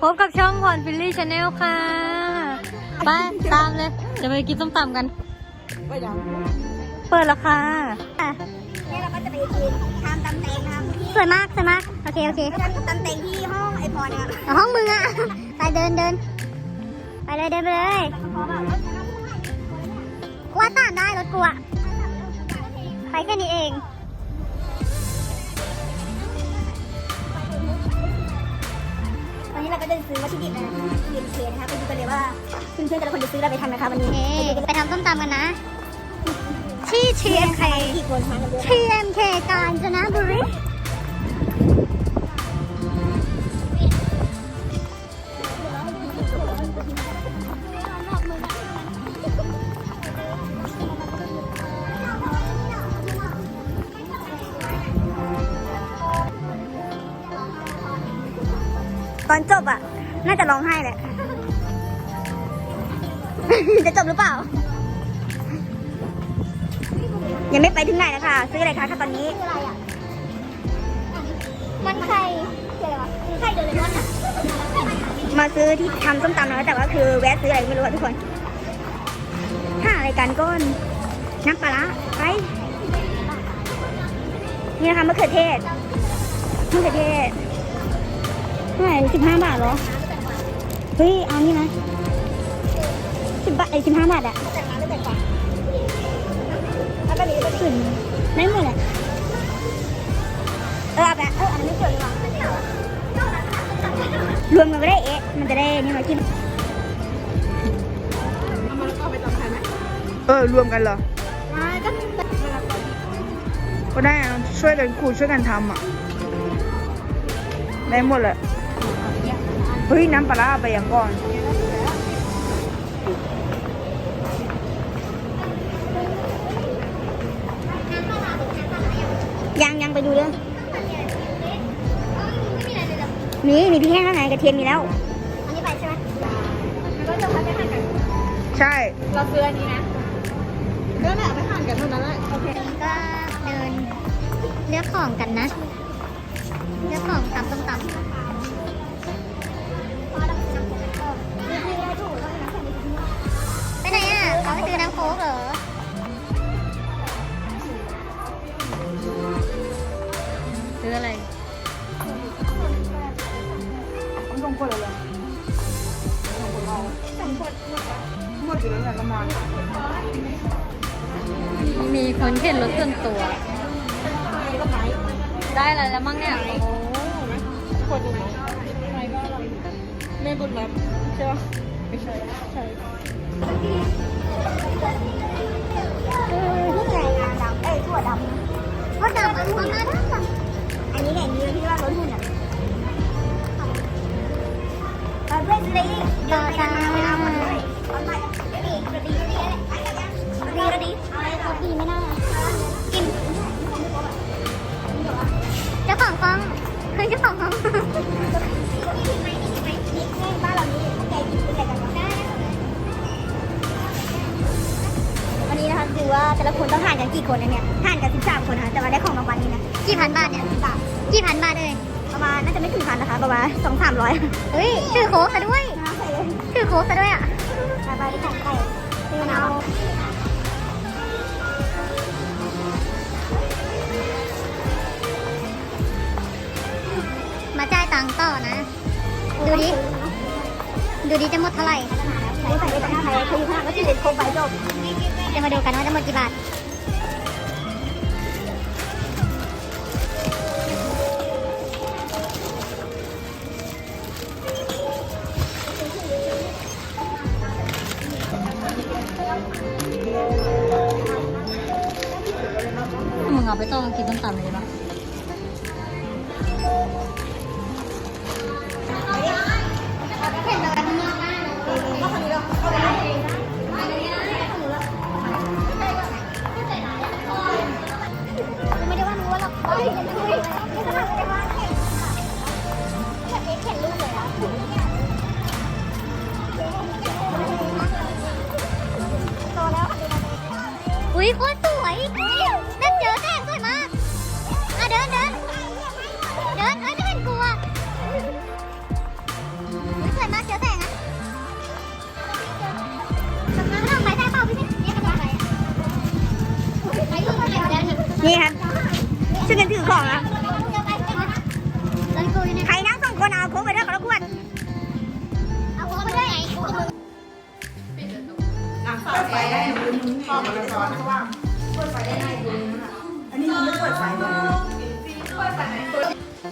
พบกับช่องพรฟิลลี่ชาแนลค่ะ ไปตามเลย จะไปกินส้มตำกันไปยังเปิดแล้วค่ะเนี่ยเราก็จะไปกินทำตำแตงนะครับที่สวยมากสวยมาก โอเคโอเคทำตำแตงที่ห้องไอพอเนี่ยครับเอาห้องมึงอะไปเดินเดิน ไปเลยเดินไปเลยพอแบบว่ากูว่าตามได้รถกูอะไปแค่นี้เอง วันนี้เราก็จะซื้อวัตถุดิบนะเรียนเคนะครับไปดูกันเลยว่าเพื่อนๆแต่ละคนจะซื้ออะไรไปทำนะคะวันนี้เอ๊ไปทำส้มตำกันนะ ที่ TMK กี่คนมากันเยอะ TMK กาญจนบุรีตอนจบอะน่าจะร้ องไห้แหละ จะจบหรือเปล่า ยังไม่ไปถึงไหนนะคะ ซื้ออะไรคะคะตอนนี้มันไข่ไข่โดเรมอนอะมาซื้อที่ทำส้มตำนะแต่ว่าคือแวะซื้ออะไรไม่รู้อะทุกคนห้าอะไรกันก้นน้ำปลาร้าไป นี่นะคะมะเขือเทศมะเขือเทศเท่าไหร่สิบห้าบาทเหรอ เฮ้ยเอานี่นะสิบบาทไอ้สิบห้าบาทอะขึ้นได้หมดเลยเออเอาไปเอออันนี้นไม่เกี่ยวเลยว่ะรวมกันก็ได้เอ๊ะมันจะได้นี่มากินเออรวมกันเหรอก็ได้อะช่วยกันขูดช่วยกันทำอะได้หมดเลย เฮ้ย น้ำปลาร้าเอาไปอย่างก่อน ยังยังไปดูเรื่องมีมีพี่แห้งแล้วไงกระเทียมมีแล้ว อันนี้ไปใช่ไหมก็จะพักไปหั่นกัน ใช่ เราซื้ออันนี้นะก็แหละไปหั่นกันเท่านั้นแหละโอเคก็เดินเลือกของกันนะ เลือกของตำส้มตำ ค้กเหรอซื้ออะไรมันต้องกดอะไรหมดอยู่แล้วแหละประมาณมีคนเข็นรถส่วนตัว ได้อะไรแล้วมั้งเนี่ยโอ้โหกดดูไหมไม่ก็ไม่บุญรับใช่ปะไม่ใช่ใช่ นี่ไงงาดำเอ้ยถั่วดำถั่วดำอันนี้งาดำอันนี้ไงนี่ที่ว่ารถหุ่นอะเออเพื่อนเลยต่อจ้าไม่เอาหมดเลยเอาใหม่ไม่มีกระดีกระดีอะไรกระดีกระดีกระดีไม่น่ากินเจ้าของฟองคือเจ้าของฟอง คือว่าแต่ละคนต้องทานกันกี่คนนะเนี่ยทานกัน13 คนนะคะแต่ว่าได้ของรางวัลนี้นะกี่พันบาทเนี่ยบาทกี่พันบาทเลยประมาณน่าจะไม่ถึงพันนะคะประมาณสองสามร้อยเฮ้ยถือโค้กซะด้วยน้ำใส่เลยถือโค้กซะด้วยอะบายบายที่ของไก่ซื้อเอามาจ่ายตังค์ต่อนะ ดูดิ ดูดีจะหมดเท่าไหร่ใส่ได้ตั้งไทยคือข้างก็ที่เด็นโคมไปจบจะมาดูกันว่าจะหมดกี่บาท อุ้ยโคตรสวยนั่นเจอแสงสวยมากอะเดินเดินเดินเอ้ยไม่เป็นกลัวสวยมากเจอแสงอะนี่ครับช่วยกันถือของอะใครนั่งสองคนเอาโค้กไปด้วย เปิดไฟได้นะคุณพ่อมันจะร้อนนะว่าเปิดไฟได้ในบุญนะคะอันนี้มันไม่เปิดไฟเลยเปิดไฟไหน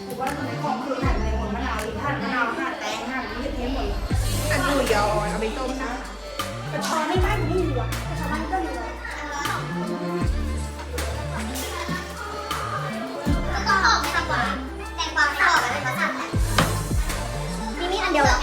ผมว่าในของคือหั่นในหัวมะนาวอีกหั่นมะนาวหั่นแตงหั่นนี่เทหมดอันนี้เดี๋ยวเอาไปต้มนะกระชอนไม่ได้มันไม่มีหรอกกระชอนมันก็มีหรอกแล้วก็หอมไม่ทำหวานแตงความชอบอะไรก็ทำมีมีอันเดียวหรอ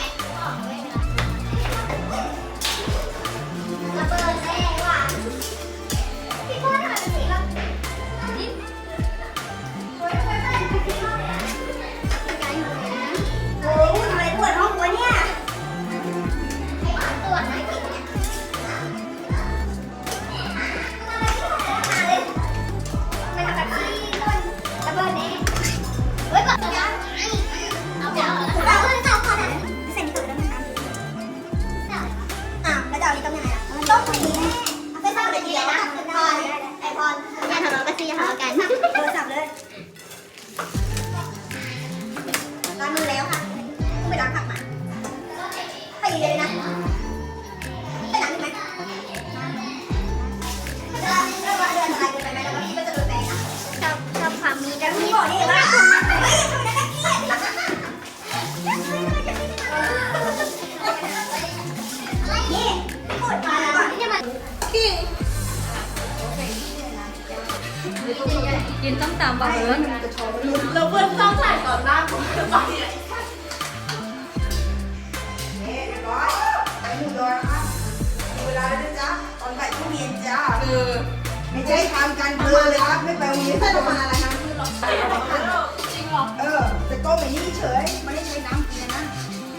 กินต้มตำบะเบิร์นเราเพิ่มต้องถ่ายก่อนหน้าผมจะไปเนี่ยเรียบร้อยไปหมูยอนะคะมีเวลาแล้วนะจ๊ะตอนบ่ายช่วงเย็นจ้าเออไม่ใช่ทำการเพลินเลยครับ ไม่ไปโรงเรียนไม่ประมาณอะไรนะจริงเหรอ เออจะต้มอย่างนี้เฉย ไม่ได้ใช้น้ำกินนะ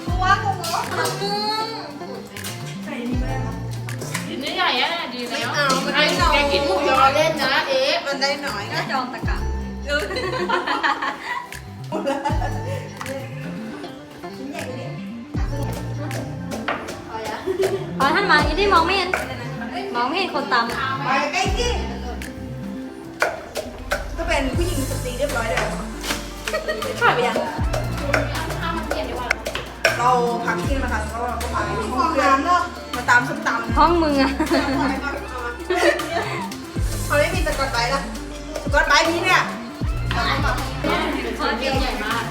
ตัวกูเห ญ่อะดีแล้วไอ้แกกินหมูยอเล่นนะเอ๊ะมันได้หน่อยก็นะจองตะกะชิ้นใหญ่เลยพอท่านมาอีที่มองไม่เห็น มองไม่เห็นคนตำไปใกล้ที่ก็เป็นผู้หญิงสตรีเรียบร้อยเลยถ่ายไปยังเราพักเที่ยงนะคะก็ก็มาที่ห้องเพื่อน มาตามส้มตำห้องมึงอะเขาไม่มีสกอตไบรท์ละสกอตไบรท์พี่เนี่ยคอเตียงใหญ่มาก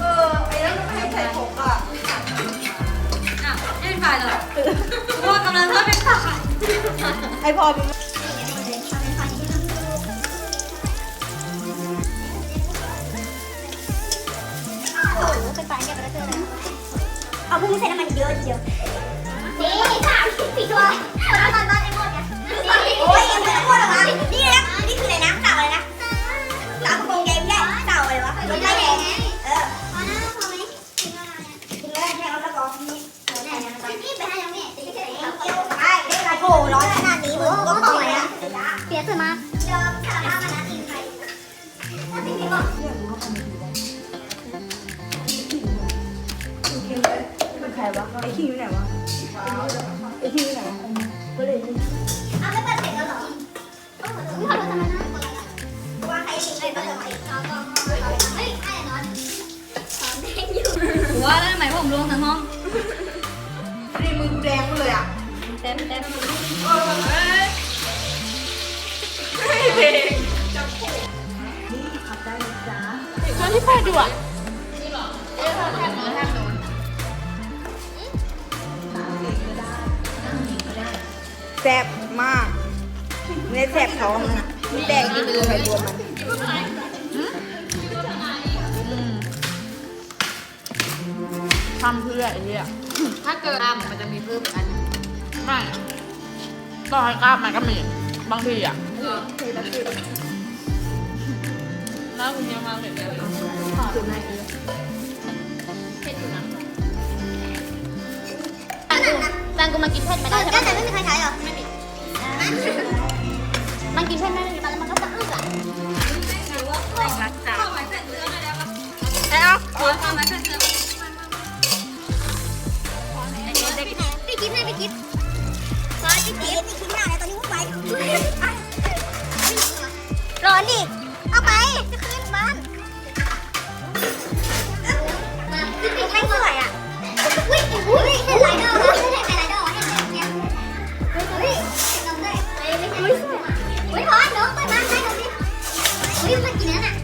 เออไอ้นั่นไม่ให้ใส่ผมอะอะไม่เป็นฝ่ายหรอกเพราะว่ากำลังทอดเป็นผักไอพอเป็นโอ้โหเป็นปลาแกไปแล้วเจอแล้วเอาพวกมึงใส่น้ำมันเยอะเดียว คิงอยู่ไหนวะไอคิงอยู่ไหนวะก็เลยอาไม่เปิดเสียงแล้วเหรอต้องขอโทษทำไมนะว่าใครติดเลยก็จะติดเขาก็เฮ้ยไอ้นอนสอนเด็กอยู่ว่าแล้วทำไมผมรวมทั้งห้องนี่มือกูแดงเลยอะเต็มเต็มเออแบบเอ้ยเพลงจับผูนี่ขับได้นะจ๊ะตอนที่แปดดูอะแซ่บมากไม่ได้แซ่บท้องนะแดงกินตัวใครตัวมันทำเพื่อไอ้เนี่ยถ้าเกิดกล้ามมันจะมีเพิ่มอีกอันไม่ต่อให้กล้ามมันก็มีบางทีอะน่าคุณยังมาเหมือนกันเผ็ดอยู่นะ ตังกูมากินเผ็ดไม่ได้ใช่ไหมแต่ไม่มีใครใช้หรอ ไม่มีมันกินเผ็ดไม่ได้แล้มันก็จะอึ้งอะข้วอะไอ้อาข้ไม้เนไปกินไปกินร้อนกินตอนนี้วุ่นวร้อนดิ เอาไป จะขึ้นบ้านไม่สวยอะ อุ้ยอุ้ยเป็นไรเด้อ อุ้ยพอน้องเปมาไห้เราดิอุ้ยมันกินแล้วน่ะ